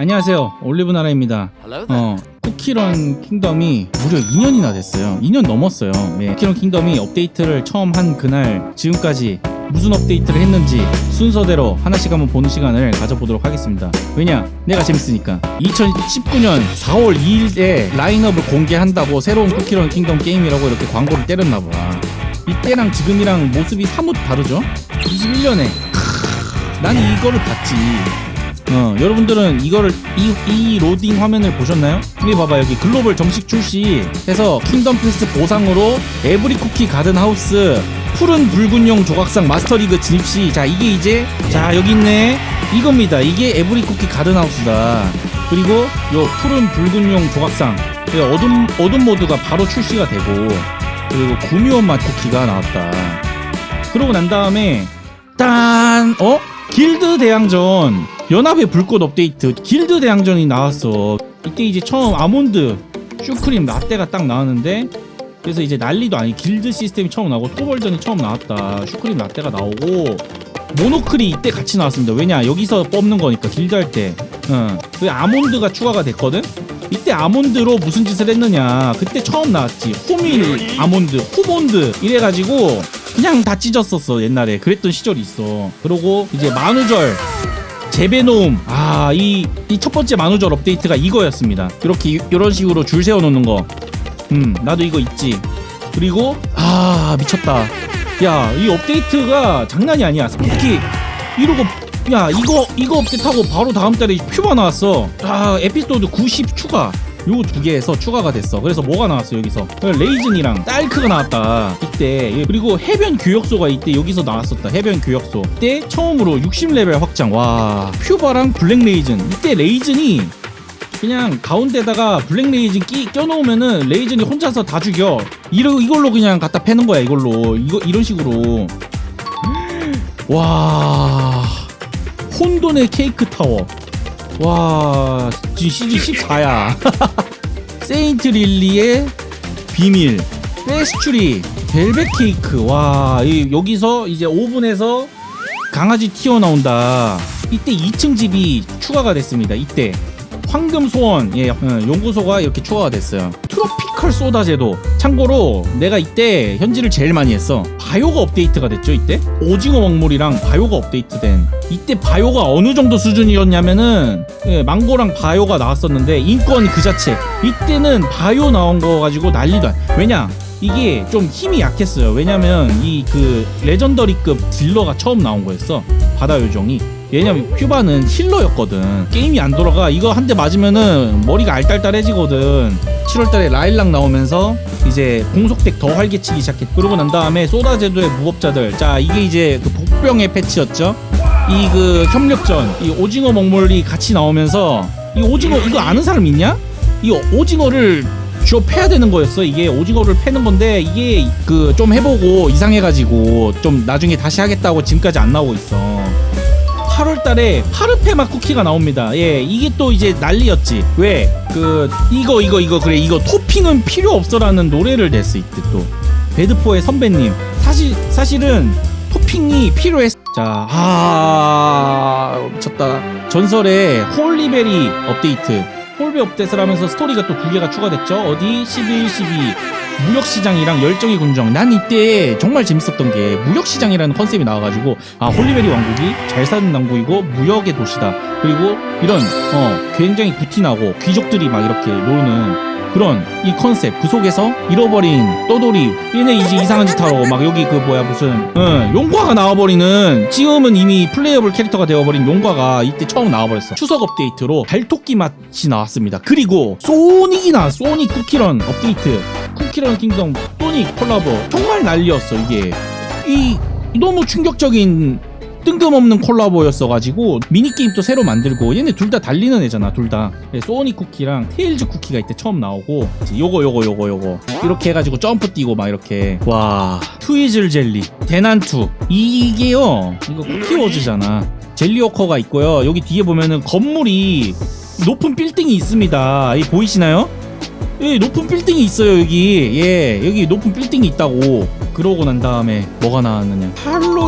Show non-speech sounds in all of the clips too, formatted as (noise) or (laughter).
안녕하세요. 올리브 나라입니다. Hello there. 어 쿠키런 킹덤이 무려 2년이나 됐어요. 2년 넘었어요. 예. 쿠키런 킹덤이 업데이트를 처음 한 그날 지금까지 무슨 업데이트를 했는지 순서대로 하나씩 한번 보는 시간을 가져보도록 하겠습니다. 왜냐? 내가 재밌으니까. 2019년 4월 2일에 라인업을 공개한다고 새로운 쿠키런 킹덤 게임이라고 이렇게 광고를 때렸나 봐. 이때랑 지금이랑 모습이 사뭇 다르죠? 21년에. 난 이거를 봤지 어, 여러분들은 이거를 이, 이 로딩 화면을 보셨나요? 여기 봐봐 여기 글로벌 정식 출시해서 킹덤 패스 보상으로 에브리 쿠키 가든 하우스 푸른 붉은용 조각상 마스터리그 진입 시. 자 이게 이제 자 여기 있네. 이겁니다. 이게 에브리 쿠키 가든 하우스다. 그리고 요 푸른 붉은용 조각상. 그 어둠 어둠 모드가 바로 출시가 되고 그리고 구미원 맛 쿠키가 나왔다. 그러고 난 다음에 딴 어? 길드 대항전 연합의 불꽃 업데이트 길드 대항전이 나왔어. 이때 이제 처음 아몬드 슈크림 라떼가 딱 나왔는데 그래서 이제 난리도 아니 길드 시스템이 처음 나오고 토벌전이 처음 나왔다. 슈크림 라떼가 나오고 모노클이 이때 같이 나왔습니다. 왜냐 여기서 뽑는 거니까 길드 할때. 어. 그 아몬드가 추가가 됐거든? 이때 아몬드로 무슨 짓을 했느냐. 그때 처음 나왔지. 호밀 아몬드 후몬드 이래가지고 그냥 다 찢었었어 옛날에. 그랬던 시절이 있어. 그러고 이제 만우절 재배놓음. 아 이 이 첫 번째 만우절 업데이트가 이거였습니다. 이렇게 이런 식으로 줄 세워놓는 거 음 나도 이거 있지. 그리고 아 미쳤다. 야 이 업데이트가 장난이 아니야. 특히 이러고 야 이거 이거 업데이트하고 바로 다음 달에 퓨바 나왔어. 아 에피소드 90 추가 요 두 개에서 추가가 됐어. 그래서 뭐가 나왔어 여기서? 레이즌이랑 딸크가 나왔다. 이때. 예, 그리고 해변 교역소가 이때 여기서 나왔었다. 해변 교역소. 이때 처음으로 60레벨 확장. 와 퓨바랑 블랙 레이즌 이때 레이즌이 그냥 가운데다가 블랙 레이즌 끼 껴놓으면은 레이즌이 혼자서 다 죽여. 이러, 이걸로 그냥 갖다 패는 거야 이걸로. 이거 이런 식으로. 와 혼돈의 케이크 타워 와 지금 시즌 14야. (laughs) 세인트 릴리의 비밀 페스츄리 벨벳 케이크. 와 이, 여기서 이제 오븐에서 강아지 튀어나온다. 이때 2층 집이 추가가 됐습니다 이때. 황금 소원 예 어, 연구소가 이렇게 추가가 됐어요 트로피컬 소다 제도. 참고로 내가 이때 현질을 제일 많이 했어. 바요가 업데이트가 됐죠 이때? 오징어 먹물이랑 바요가 업데이트된. 이때 바요가 어느 정도 수준이었냐면은 예, 망고랑 바요가 나왔었는데 인권 그 자체. 이때는 바요 나온 거 가지고 난리도 안 왜냐? 이게 좀 힘이 약했어요. 왜냐면 이 그 레전더리급 딜러가 처음 나온 거였어. 바다 요정이. 왜냐면 퓨바는 힐러였거든. 게임이 안 돌아가. 이거 한 대 맞으면은 머리가 알딸딸해지거든 7월달에 라일락 나오면서 이제 공속덱 더 활개치기 시작했 그러고 난 다음에 소다 제도의 무법자들. 자 이게 이제 그 복병의 패치였죠. 이 그 협력전 이 오징어 먹물이 같이 나오면서 이 오징어 이거 아는 사람 있냐? 이 오징어를 쥐어 패야 되는 거였어 이게. 오징어를 패는 건데 이게 그 좀 해보고 이상해가지고 좀 나중에 다시 하겠다고 지금까지 안 나오고 있어 8월 달에 파르페마 쿠키가 나옵니다. 예, 이게 또 이제 난리였지. 왜? 그 이거 이거 이거 그래 이거 토핑은 필요 없어라는 노래를 냈어 이때 또 배드포의 선배님. 사실 사실은 토핑이 필요했. 자, 아 미쳤다. 전설의 홀리베리 업데이트. 홀베 업데이트를 하면서 스토리가 또 두 개가 추가됐죠. 어디? 11, 12 무역시장이랑 열정의 군정. 난 이때 정말 재밌었던 게 무역시장이라는 컨셉이 나와가지고 아 홀리베리 왕국이 잘 사는 왕국이고 무역의 도시다. 그리고 이런 어 굉장히 구티나고 귀족들이 막 이렇게 노는 그런 이 컨셉 그 속에서 잃어버린 떠돌이 얘네 이제 이상한 짓 하러 막 여기 그 뭐야 무슨 응, 용과가 나와버리는 지금은 이미 플레이어블 캐릭터가 되어버린 용과가 이때 처음 나와버렸어. 추석 업데이트로 달토끼 맛이 나왔습니다. 그리고 소닉이 나 소닉 쿠키런 업데이트 쿠키런 킹덤 소닉 콜라보 정말 난리였어 이게. 이 너무 충격적인 뜬금없는 콜라보였어가지고 미니게임도 새로 만들고 얘네 둘 다 달리는 애잖아 둘다. 소니 쿠키랑 테일즈 쿠키가 이때 처음 나오고 요거 요거 요거 요거 이렇게 해가지고 점프 뛰고 막 이렇게. 와 트위즐 젤리 대난투. 이게요 이거 쿠키워즈잖아. 젤리워커가 있고요. 여기 뒤에 보면은 건물이 높은 빌딩이 있습니다. 이 보이시나요? 예, 높은 빌딩이 있어요 여기. 예 여기 높은 빌딩이 있다고. 그러고 난 다음에 뭐가 나왔느냐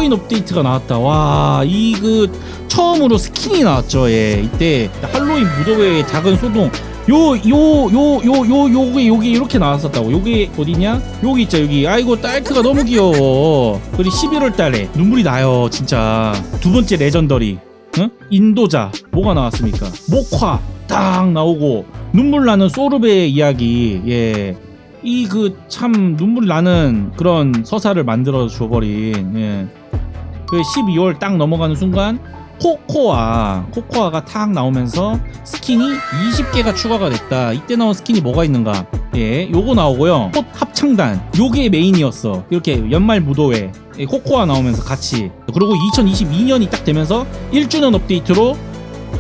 할로윈 업데이트가 나왔다. 와, 이 그 처음으로 스킨이 나왔죠. 예, 이때 할로윈 무도회의 작은 소동. 요, 요, 요, 요, 요, 요게, 요게 이렇게 나왔었다고. 요게 어디냐? 여기 있죠, 여기. 아이고, 딸크가 너무 귀여워. 그리고 11월 달에 눈물이 나요, 진짜. 두 번째 레전더리. 응? 인도자. 뭐가 나왔습니까? 목화. 딱 나오고. 눈물 나는 소르베의 이야기. 예. 이 그 참 눈물 나는 그런 서사를 만들어 줘버린 예. 그 12월 딱 넘어가는 순간 코코아 코코아가 탁 나오면서 스킨이 20개가 추가가 됐다. 이때 나온 스킨이 뭐가 있는가? 예 요거 나오고요. 꽃 합창단. 요게 메인이었어. 이렇게 연말 무도회 예, 코코아 나오면서 같이. 그리고 2022년이 딱 되면서 1주년 업데이트로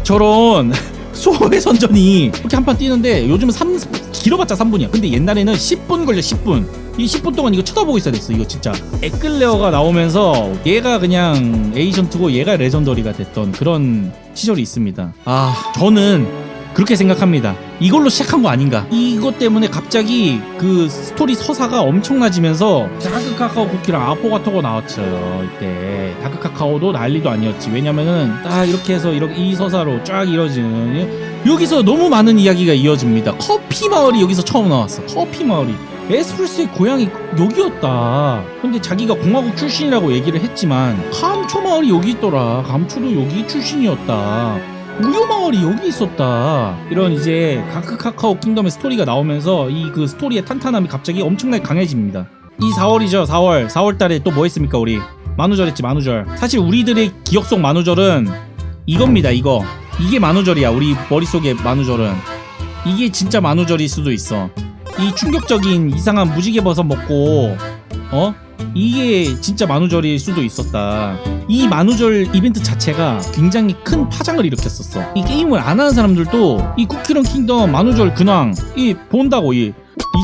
저런 소외 선전이 이렇게 한 판 뛰는데 요즘은 3, 길어봤자 3분이야. 근데 옛날에는 10분 걸려 10분. 이 10분 동안 이거 쳐다보고 있어야 됐어. 이거 진짜. 에클레어가 나오면서 얘가 그냥 에이전트고 얘가 레전더리가 됐던 그런 시절이 있습니다. 아 저는 그렇게 생각합니다. 이걸로 시작한 거 아닌가? 이것 때문에 갑자기 그 스토리 서사가 엄청나지면서 다크 카카오 쿠키랑 아포가토가 나왔어요. 이때 다크 카카오도 난리도 아니었지. 왜냐면은 딱 이렇게 해서 이렇게 이 서사로 쫙 이어지는 여기서 너무 많은 이야기가 이어집니다. 커피 마을이 여기서 처음 나왔어. 커피 마을이. 에스프레소의 고향이 여기였다. 근데 자기가 공화국 출신이라고 얘기를 했지만 감초 마을이 여기 있더라. 감초도 여기 출신이었다. 우유 마을이 여기 있었다. 이런 이제 다크 카카오 킹덤의 스토리가 나오면서 이 그 스토리의 탄탄함이 갑자기 엄청나게 강해집니다. 이 4월이죠. 4월. 4월 달에 또 뭐 했습니까, 우리? 만우절 했지, 만우절. 사실 우리들의 기억 속 만우절은 이겁니다, 이거. 이게 만우절이야, 우리 머릿속의 만우절은. 이게 진짜 만우절일 수도 있어. 이 충격적인 이상한 무지개 버섯 먹고, 어? 이게 진짜 만우절일 수도 있었다. 이 만우절 이벤트 자체가 굉장히 큰 파장을 일으켰었어. 이 게임을 안 하는 사람들도 이 쿠키런 킹덤 만우절 근황 이 본다고 이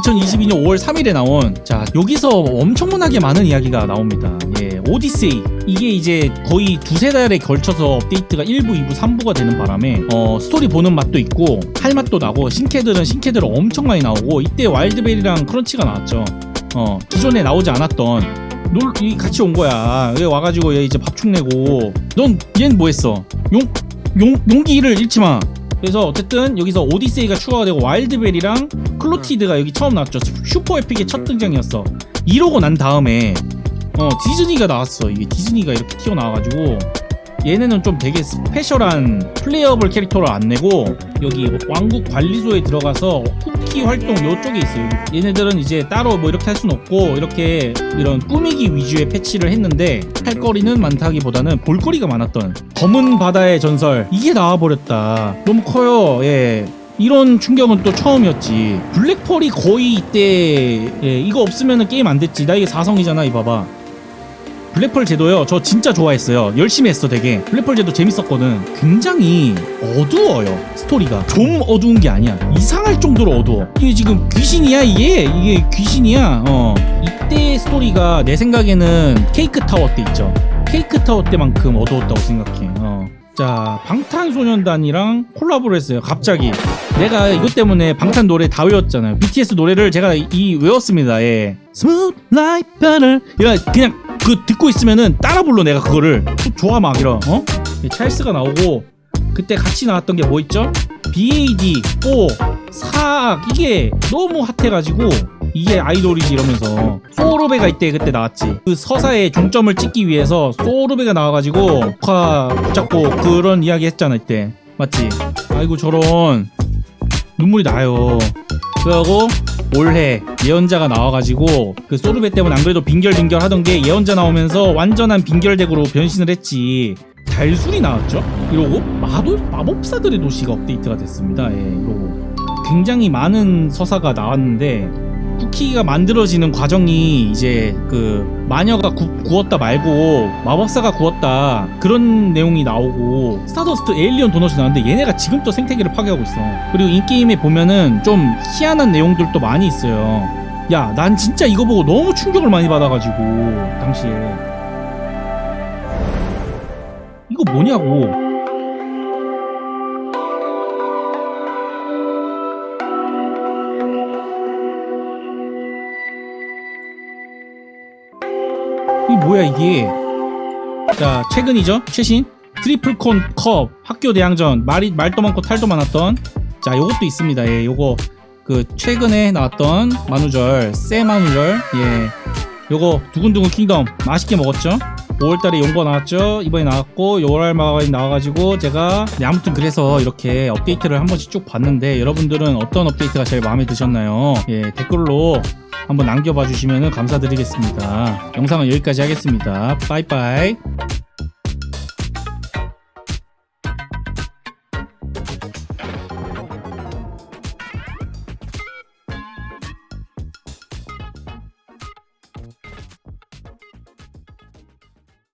2022년 5월 3일에 나온 자 여기서 엄청나게 많은 이야기가 나옵니다. 예, 오디세이 이게 이제 거의 두세 달에 걸쳐서 업데이트가 1부, 2부, 3부가 되는 바람에 어, 스토리 보는 맛도 있고 할 맛도 나고 신캐들은 신캐들 엄청 많이 나오고 이때 와일드벨이랑 크런치가 나왔죠. 어 기존에 나오지 않았던 놀, 이 같이 온 거야. 얘 와가지고 얘 이제 밥축 내고 넌 얘는 뭐 했어? 용, 용, 용기를 잃지 마. 그래서 어쨌든 여기서 오디세이가 추가가 되고 와일드벨이랑 클로티드가 여기 처음 나왔죠. 슈퍼 에픽의 첫 등장이었어. 이러고 난 다음에 어 디즈니가 나왔어. 이게 디즈니가 이렇게 튀어나와가지고 얘네는 좀 되게 스페셜한 플레이어블 캐릭터를 안 내고 여기 왕국 관리소에 들어가서 쿠키 활동 요쪽에 있어요. 얘네들은 이제 따로 뭐 이렇게 할 수는 없고 이렇게 이런 꾸미기 위주의 패치를 했는데 할 거리는 많다기보다는 볼거리가 많았던 검은 바다의 전설 이게 나와버렸다. 너무 커요. 예. 이런 충격은 또 처음이었지. 블랙펄이 거의 이때 예, 이거 없으면 게임 안 됐지. 나 이게 4성이잖아. 이 봐봐. 블랙펄 제도요. 저 진짜 좋아했어요. 열심히 했어 되게. 블랙펄 제도 재밌었거든. 굉장히 어두워요 스토리가. 좀 어두운 게 아니야. 이상할 정도로 어두워. 이게 지금 귀신이야 이게? 이게 귀신이야. 어. 이때 스토리가 내 생각에는 케이크 타워 때 있죠. 케이크 타워 때만큼 어두웠다고 생각해. 어. 자 방탄소년단이랑 콜라보를 했어요 갑자기. 내가 이것 때문에 방탄 노래 다 외웠잖아요. BTS 노래를 제가 이 외웠습니다 예. Smooth like butter 그냥 그 듣고 있으면은 따라 불러 내가 그거를. 또 좋아 막 이런 어? 찰스가 나오고 그때 같이 나왔던 게 뭐 있죠? BAD 4 4 이게 너무 핫해가지고 이게 아이돌이지 이러면서. 소르베가 이때 그때 나왔지. 그 서사에 중점을 찍기 위해서 소르베가 나와가지고 녹화 붙잡고 그런 이야기 했잖아 이때. 맞지? 아이고 저런. 눈물이 나요. 그러고 올해 예언자가 나와가지고 그 소르베 때문에 안 그래도 빙결빙결 하던 게 예언자 나오면서 완전한 빙결덱으로 변신을 했지. 달술이 나왔죠? 이러고 마도 마법사들의 도시가 업데이트가 됐습니다. 예 이러고. 굉장히 많은 서사가 나왔는데 쿠키가 만들어지는 과정이 이제 그 마녀가 구, 구웠다 말고 마법사가 구웠다 그런 내용이 나오고 스타더스트 에일리언 도넛이 나왔는데 얘네가 지금 또 생태계를 파괴하고 있어. 그리고 인게임에 보면은 좀 희한한 내용들도 많이 있어요. 야 난 진짜 이거 보고 너무 충격을 많이 받아가지고 당시에. 이거 뭐냐고 이게 자 최근이죠? 최신? 트리플콘 컵. 학교 대항전. 말이 말도 많고 탈도 많았던. 자 요것도 있습니다. 예 요거. 그 최근에 나왔던 만우절. 새 만우절. 예. 요거 두근두근 킹덤. 맛있게 먹었죠 5월달에 용거 나왔죠? 이번에 나왔고 6월 말에 나와가지고 제가 네, 아무튼 그래서 이렇게 업데이트를 한 번씩 쭉 봤는데 여러분들은 어떤 업데이트가 제일 마음에 드셨나요? 예 댓글로 한번 남겨봐 주시면 감사드리겠습니다. 영상은 여기까지 하겠습니다. 빠이빠이